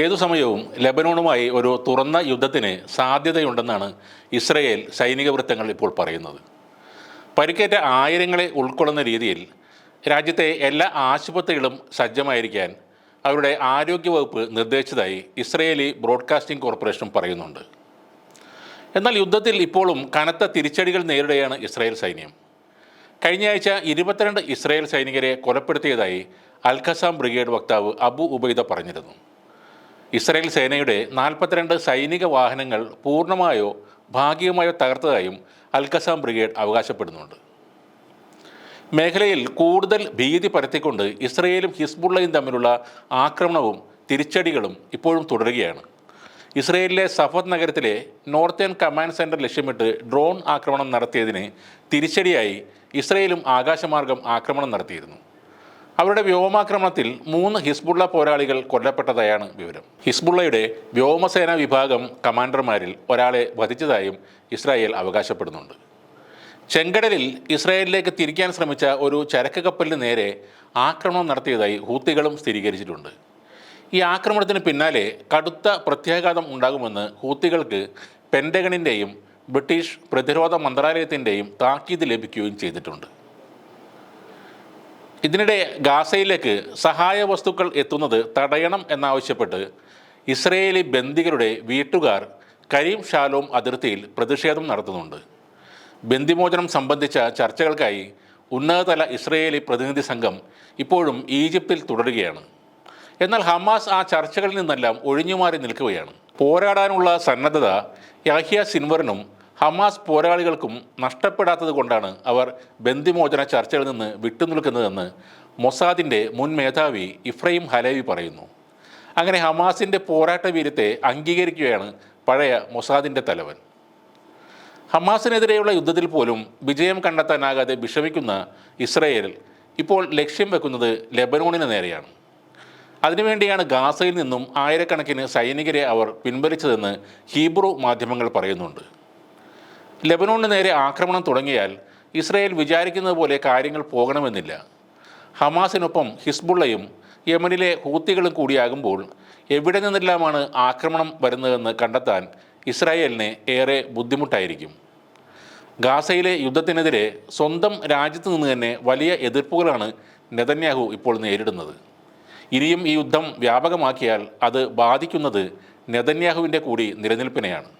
ഏതു സമയവും ലെബനോണുമായി ഒരു തുറന്ന യുദ്ധത്തിന് സാധ്യതയുണ്ടെന്നാണ് ഇസ്രയേൽ സൈനിക വൃത്തങ്ങൾ ഇപ്പോൾ പറയുന്നത്. പരിക്കേറ്റ ആയിരങ്ങളെ ഉൾക്കൊള്ളുന്ന രീതിയിൽ രാജ്യത്തെ എല്ലാ ആശുപത്രികളും സജ്ജമായിരിക്കാൻ അവരുടെ ആരോഗ്യവകുപ്പ് നിർദ്ദേശിച്ചതായി ഇസ്രയേലി ബ്രോഡ്കാസ്റ്റിംഗ് കോർപ്പറേഷൻ പറയുന്നുണ്ട്. എന്നാൽ യുദ്ധത്തിൽ ഇപ്പോഴും കനത്ത തിരിച്ചടികൾ നേരിടുകയാണ് ഇസ്രായേൽ സൈന്യം. കഴിഞ്ഞയാഴ്ച ഇരുപത്തിരണ്ട് ഇസ്രായേൽ സൈനികരെ കൊലപ്പെടുത്തിയതായി അൽഖസാം ബ്രിഗേഡ് വക്താവ് അബു ഉബൈദ പറഞ്ഞിരുന്നു. ഇസ്രായേൽ സേനയുടെ നാൽപ്പത്തിരണ്ട് സൈനിക വാഹനങ്ങൾ പൂർണമായോ ഭാഗികമായോ തകർത്തതായും അൽഖസാം ബ്രിഗേഡ് അവകാശപ്പെടുന്നുണ്ട്. മേഖലയിൽ കൂടുതൽ ഭീതി പരത്തിക്കൊണ്ട് ഇസ്രയേലും ഹിസ്ബുള്ളയും തമ്മിലുള്ള ആക്രമണവും തിരിച്ചടികളും ഇപ്പോഴും തുടരുകയാണ്. ഇസ്രയേലിലെ സഫത് നഗരത്തിലെ നോർത്തേൺ കമാൻഡ് സെന്റർ ലക്ഷ്യമിട്ട് ഡ്രോൺ ആക്രമണം നടത്തിയതിന് തിരിച്ചടിയായി ഇസ്രയേലും ആകാശമാർഗം ആക്രമണം നടത്തിയിരുന്നു. അവരുടെ വ്യോമാക്രമണത്തിൽ മൂന്ന് ഹിസ്ബുള്ള പോരാളികൾ കൊല്ലപ്പെട്ടതായാണ് വിവരം. ഹിസ്ബുള്ളയുടെ വ്യോമസേന വിഭാഗം കമാൻഡർമാരിൽ ഒരാളെ വധിച്ചതായും ഇസ്രായേൽ അവകാശപ്പെടുന്നുണ്ട്. ചെങ്കടലിൽ ഇസ്രായേലിലേക്ക് തിരിക്കാൻ ശ്രമിച്ച ഒരു ചരക്ക് കപ്പലിന് നേരെ ആക്രമണം നടത്തിയതായി ഹൂത്തികളും സ്ഥിരീകരിച്ചിട്ടുണ്ട്. ഈ ആക്രമണത്തിന് പിന്നാലെ കടുത്ത പ്രത്യാഘാതം ഉണ്ടാകുമെന്ന് ഹൂത്തികൾക്ക് പെൻഡഗണിന്റെയും ബ്രിട്ടീഷ് പ്രതിരോധ മന്ത്രാലയത്തിന്റെയും താക്കീത് ലഭിക്കുകയും ചെയ്തിട്ടുണ്ട്. ഇതിനിടെ ഗാസയിലേക്ക് സഹായ വസ്തുക്കൾ എത്തുന്നത് തടയണം എന്നാവശ്യപ്പെട്ട് ഇസ്രയേലി ബന്ദികളുടെ വീട്ടുകാർ കരീം ഷാലോം അതിർത്തിയിൽ പ്രതിഷേധം നടത്തുന്നുണ്ട്. ബന്ദിമോചനം സംബന്ധിച്ച ചർച്ചകൾക്കായി ഉന്നതതല ഇസ്രയേലി പ്രതിനിധി സംഘം ഇപ്പോഴും ഈജിപ്തിൽ തുടരുകയാണ്. എന്നാൽ ഹമാസ് ആ ചർച്ചകളിൽ നിന്നെല്ലാം ഒഴിഞ്ഞുമാറി നിൽക്കുകയാണ്. പോരാടാനുള്ള സന്നദ്ധത യാഹിയ സിൻവറിനും ഹമാസ് പോരാളികൾക്കും നഷ്ടപ്പെടാത്തത് കൊണ്ടാണ് അവർ ബന്ദിമോചന ചർച്ചകളിൽ നിന്ന് വിട്ടുനിൽക്കുന്നതെന്ന് മൊസാദിന്റെ മുൻ മേധാവി ഇഫ്രൈം ഹലേവി പറയുന്നു. അങ്ങനെ ഹമാസിന്റെ പോരാട്ട വീര്യത്തെ അംഗീകരിക്കുകയാണ് പഴയ മൊസാദിന്റെ തലവൻ. ഹമാസിനെതിരെയുള്ള യുദ്ധത്തിൽ പോലും വിജയം കണ്ടെത്താനാകാതെ വിഷമിക്കുന്ന ഇസ്രയേൽ ഇപ്പോൾ ലക്ഷ്യം വെക്കുന്നത് ലെബനോണിന് നേരെയാണ്. അതിനുവേണ്ടിയാണ് ഗാസയിൽ നിന്നും ആയിരക്കണക്കിന് സൈനികരെ അവർ പിൻവലിച്ചതെന്ന് ഹീബ്രു മാധ്യമങ്ങൾ പറയുന്നുണ്ട്. ലെബനോണിന് നേരെ ആക്രമണം തുടങ്ങിയാൽ ഇസ്രയേൽ വിചാരിക്കുന്നത് പോലെ കാര്യങ്ങൾ പോകണമെന്നില്ല. ഹമാസിനൊപ്പം ഹിസ്ബുള്ളയും യമനിലെ ഹൂത്തികളും കൂടിയാകുമ്പോൾ എവിടെ നിന്നെല്ലാമാണ് ആക്രമണം വരുന്നതെന്ന് കണ്ടെത്താൻ ഇസ്രായേലിന് ഏറെ ബുദ്ധിമുട്ടായിരിക്കും. ഗാസയിലെ യുദ്ധത്തിനെതിരെ സ്വന്തം രാജ്യത്ത് നിന്ന് തന്നെ വലിയ എതിർപ്പുകളാണ് നെതന്യാഹു ഇപ്പോൾ നേരിടുന്നത്. ഇനിയും ഈ യുദ്ധം വ്യാപകമാക്കിയാൽ അത് ബാധിക്കുന്നത് നെതന്യാഹുവിന്റെ കൂടി നിലനിൽപ്പിനെയാണ്.